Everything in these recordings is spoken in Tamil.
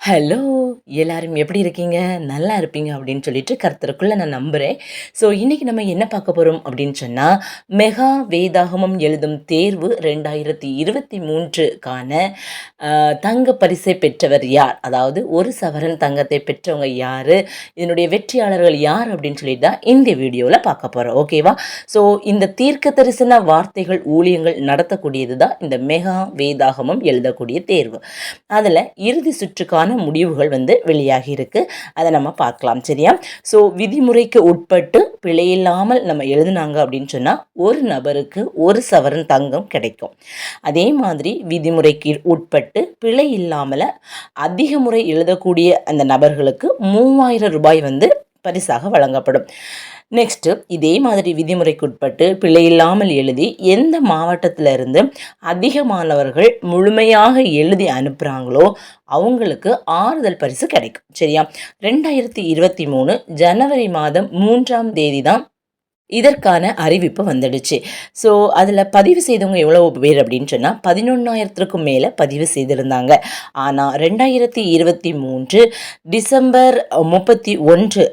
ஹலோ! எல்லாரும் எப்படி இருக்கீங்க? நல்லா இருப்பீங்க அப்படின்னு சொல்லிட்டு கருத்தருக்குள்ளே நான் நம்புகிறேன் ஸோ இன்றைக்கி நம்ம என்ன பார்க்க போகிறோம் அப்படின்னு சொன்னால் மெகா வேதாகமம் எழுதும் தேர்வு ரெண்டாயிரத்தி இருபத்தி மூன்றுக்கான தங்க பரிசை பெற்றவர் யார்? அதாவது ஒரு சவரன் தங்கத்தை பெற்றவங்க யார் இதனுடைய வெற்றியாளர்கள் யார்? அப்படின்னு சொல்லிட்டு தான் இந்த வீடியோவில் பார்க்க போகிறோம் ஓகேவா? ஸோ இந்த தீர்க்க தரிசன வார்த்தைகள் ஊழியங்கள் நடத்தக்கூடியது தான் இந்த மெகா வேதாகமம் எழுதக்கூடிய தேர்வு. அதில் இறுதி சுற்றுக்கான முடிவுகள் வந்து வெளியாகி இருக்கு. அதை நம்ம பார்க்கலாம். சரியா? ஸோ விதிமுறைக்கு உட்பட்டு பிழையில்லாமல் நம்ம எழுதுனாங்க அப்படின்னு சொன்னால் ஒரு நபருக்கு ஒரு சவரன் தங்கம் கிடைக்கும். அதே மாதிரி விதிமுறைக்கு உட்பட்டு பிழை இல்லாமல் அதிக முறை எழுதக்கூடிய அந்த நபர்களுக்கு மூவாயிரம் ரூபாய் வந்து பரிசாக வழங்கப்படும். நெக்ஸ்ட்டு இதே மாதிரி விதிமுறைக்குட்பட்டு பிழை இல்லாமல் எழுதி எந்த மாவட்டத்தில் இருந்து அதிக மாணவர்கள் முழுமையாக எழுதி அனுப்புகிறாங்களோ அவங்களுக்கு ஆறுதல் பரிசு கிடைக்கும். சரியா? 2023 ஜனவரி மாதம் மூன்றாம் தேதி தான் இதற்கான அறிவிப்பு வந்துடுச்சு. ஸோ அதில் பதிவு செய்தவங்க எவ்வளோ பேர் அப்படின்னு சொன்னால் பதினொன்றாயிரத்துக்கும் மேலே பதிவு செய்திருந்தாங்க. ஆனா 2023 டிசம்பர் முப்பத்தி ஒன்று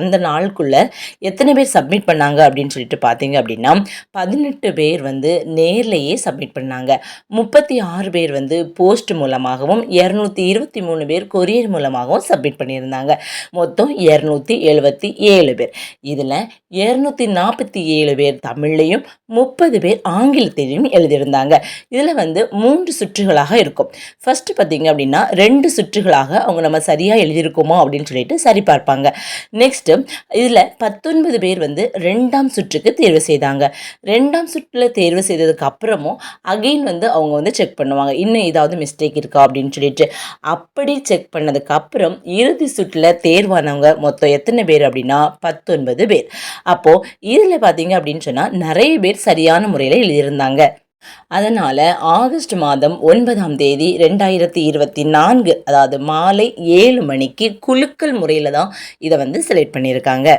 அந்த நாளுக்குள்ளே எத்தனை பேர் சப்மிட் பண்ணாங்க அப்படின்னு சொல்லிட்டு பார்த்தீங்க அப்படின்னா, 18 பேர் வந்து நேர்லேயே சப்மிட் பண்ணாங்க. 36 பேர் வந்து போஸ்ட் மூலமாகவும், 223 பேர் கொரியர் மூலமாகவும் சப்மிட் பண்ணியிருந்தாங்க. மொத்தம் 277 பேர். இதில் இரநூத்தி 247 பேர் தமிழ்லையும் முப்பது பேர் ஆங்கிலத்திலையும் எழுதியிருந்தாங்க. இதில் வந்து மூன்று சுற்றுகளாக இருக்கும். ஃபஸ்ட்டு பார்த்தீங்க அப்படின்னா, ரெண்டு சுற்றுகளாக அவங்க நம்ம சரியாக எழுதியிருக்கோமா அப்படின்னு சொல்லிட்டு சரி பார்ப்பாங்க. நெக்ஸ்ட்டு இதில் பத்தொன்பது பேர் வந்து ரெண்டாம் சுற்றுக்கு தேர்வு செய்தாங்க. ரெண்டாம் சுற்றுல தேர்வு செய்ததுக்கு அப்புறமும் அகைன் வந்து அவங்க வந்து செக் பண்ணுவாங்க. இன்னும் ஏதாவது மிஸ்டேக் இருக்கா அப்படின்னு சொல்லிட்டு. அப்படி செக் பண்ணதுக்கு அப்புறம் இறுதி சுற்றில் தேர்வானவங்க மொத்தம் எத்தனை பேர் அப்படின்னா, 19 பேர். இதில் பார்த்தீங்க அப்படின்னு சொன்னால் நிறைய பேர் சரியான முறையில் எழுதியிருந்தாங்க. அதனால் ஆகஸ்ட் மாதம் ஒன்பதாம் தேதி 2024 அதாவது மாலை ஏழு மணிக்கு குலுக்கல் முறையில் தான் இதை வந்து செலக்ட் பண்ணியிருக்காங்க.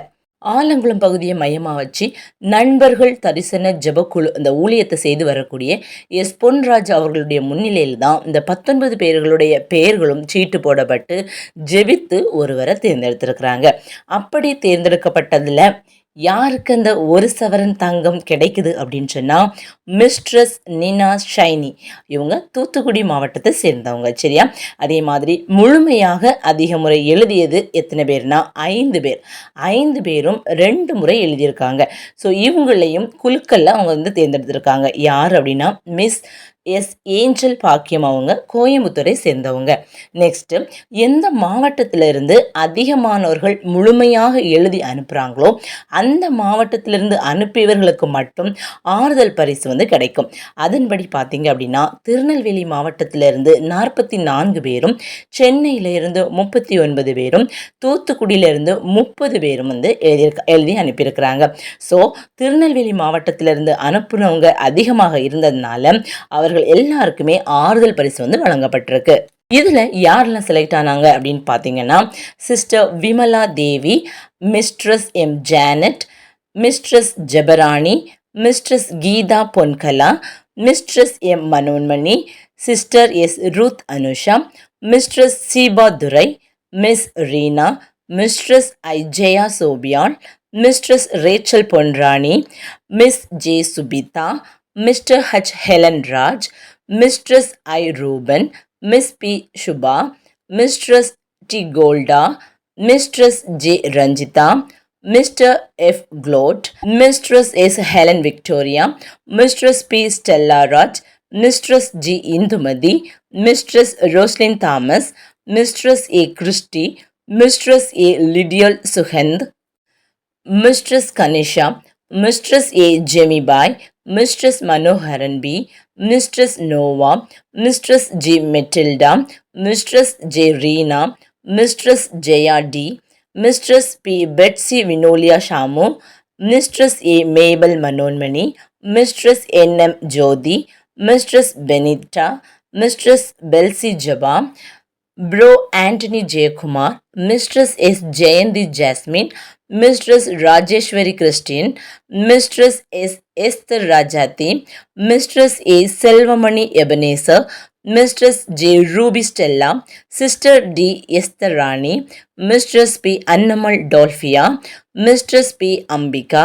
ஆலங்குளம் பகுதியை மையமாக வச்சு நண்பர்கள் தரிசன ஜபக்குழு இந்த ஊழியத்தை செய்து வரக்கூடிய எஸ். பொன்ராஜ் அவர்களுடைய முன்னிலையில் தான் இந்த 19 பேர்களுடைய பெயர்களும் சீட்டு போடப்பட்டு ஜெபித்து ஒருவரை தேர்ந்தெடுத்திருக்கிறாங்க. அப்படி தேர்ந்தெடுக்கப்பட்டதில் யாருக்கு அந்த ஒரு சவரன் தங்கம் கிடைக்குது அப்படின்னு சொன்னால் மிஸ்ட்ரஸ் நினா ஷைனி. இவங்க தூத்துக்குடி மாவட்டத்தை சேர்ந்தவங்க. சரியா? அதே மாதிரி முழுமையாக அதிக முறை எழுதியது எத்தனை பேர்னா, ஐந்து பேர். ஐந்து பேரும் ரெண்டு முறை எழுதியிருக்காங்க. ஸோ இவங்களையும் குலுக்கல்ல அவங்க வந்து தேர்ந்தெடுத்திருக்காங்க. யார் அப்படின்னா, மிஸ் எஸ். ஏஞ்சல் பாக்கியம் அவங்க கோயம்புத்தூரை சேர்ந்தவங்க. நெக்ஸ்ட்டு எந்த மாவட்டத்திலிருந்து இருந்து முழுமையாக எழுதி அனுப்புகிறாங்களோ அந்த மாவட்டத்திலிருந்து அனுப்பியவர்களுக்கு மட்டும் ஆறுதல் பரிசு வந்து கிடைக்கும். அதன்படி பார்த்தீங்க அப்படின்னா, திருநெல்வேலி மாவட்டத்திலிருந்து இருந்து 44 பேரும், சென்னையிலிருந்து முப்பத்தி ஒன்பது பேரும், தூத்துக்குடியிலிருந்து முப்பது பேரும் வந்து எழுதியிருக்க எழுதி அனுப்பியிருக்கிறாங்க. ஸோ திருநெல்வேலி மாவட்டத்திலிருந்து அனுப்புனவங்க அதிகமாக இருந்ததுனால, அவர்கள் எல்லாருக்குமே ஆறுதல் பரிசு வந்து வழங்கப்பட்டிருக்கு. இதுல யாரெல்லாம் செலக்ட் ஆனாங்க அப்படின்னு பார்த்தீங்கன்னா, sister Vimala Devi, mistress M. Janet, mistress Jebarani, mistress Geetha Ponkala, mistress M. Manonmani, sister S. Ruth Anusha, mistress Seeba Durai, miss Reena, mistress Aijaya Sophian, mistress Rachel Ponrani, miss J. Subitha, mister H. Helen Raj, mistress I. Reuben, miss P. Suba, mistress D. Golda, mistress J. Ranjitha, mister F. Claude, mistress S. Helen Victoria, mistress P. Stella Raj, mistress G. Indumathi, mistress Roslin Thomas, mistress A. Christy, mistress A. Lydial Sugant, mistress Kanisha, mistress A. Jemibai, mistress Manoharan P, mistress Nova, mistress G. Matilda, mistress J. Reena, mistress Jaya D, mistress P. Betsy Vinolia Shamu, mistress A. Mabel Manonmani, mistress N. M. Jothi, mistress Benita, mistress Belsy Jaba, bro Antony Jayakumar, mistress S. Jayanthi Jasmine, mistress Rajeswari Christine, mistress S. Esther Rajathi, mistress A. Selvamani Ebenezer, mistress J Ruby Stella sister D Esther Rani mistress P Annammal Dolphia mistress P Ambika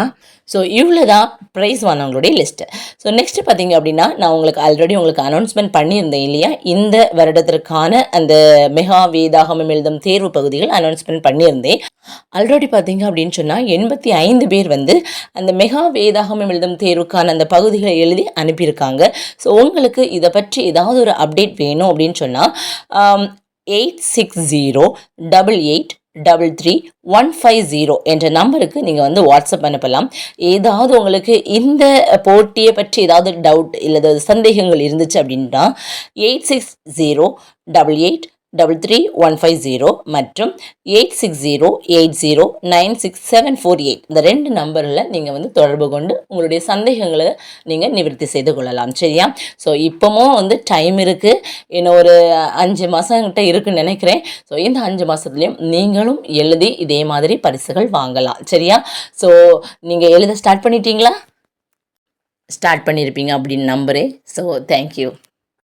so இவ்வளோ தான் ப்ரைஸ் வாங்கினவங்களுடைய லிஸ்ட்டு ஸோ நெக்ஸ்ட் பார்த்தீங்க அப்படின்னா நான் உங்களுக்கு ஆல்ரெடி உங்களுக்கு அனௌன்ஸ்மெண்ட் பண்ணியிருந்தேன் இல்லையா இந்த வருடத்திற்கான அந்த மெகா வேதாகமம் எழுதும் தேர்வு பகுதிகள் அனௌன்ஸ்மெண்ட் பண்ணியிருந்தேன் ஆல்ரெடி பார்த்தீங்க அப்படின்னு சொன்னால் எண்பத்தி ஐந்து பேர் வந்து அந்த மெகா வேதாகமம் எழுதும் தேர்வுக்கான அந்த பகுதிகளை எழுதி அனுப்பியிருக்காங்க. ஸோ உங்களுக்கு இதை பற்றி ஏதாவது ஒரு அப்டேட் வேணும் அப்படின்னு சொன்னால் eight six zero double eight double three one five zero என்ற நம்பருக்கு நீங்கள் வந்து வாட்ஸ்அப் அனுப்பலாம். ஏதாவது உங்களுக்கு இந்த போட்டியை பற்றி ஏதாவது டவுட் இல்லை சந்தேகங்கள் இருந்துச்சு அப்படின்னா eight six zero double eight double three one five zero மற்றும் eight six zero eight zero nine six seven four eight இந்த ரெண்டு நம்பரில் நீங்கள் வந்து தொடர்பு கொண்டு உங்களுடைய சந்தேகங்களை நீங்கள் நிவர்த்தி செய்து கொள்ளலாம். சரியா? ஸோ இப்போவும் வந்து டைம் இருக்குது இன்னும் ஒரு அஞ்சு மாதம் கிட்ட இருக்குன்னு நினைக்கிறேன். ஸோ இந்த அஞ்சு மாதத்துலேயும் நீங்களும் எழுதி இதே மாதிரி பரிசுகள் வாங்கலாம். சரியா? ஸோ நீங்கள் எழுத ஸ்டார்ட் பண்ணிட்டீங்களா? ஸ்டார்ட் பண்ணியிருப்பீங்க அப்படின்னு நம்புகிறேன் ஸோ தேங்க்யூ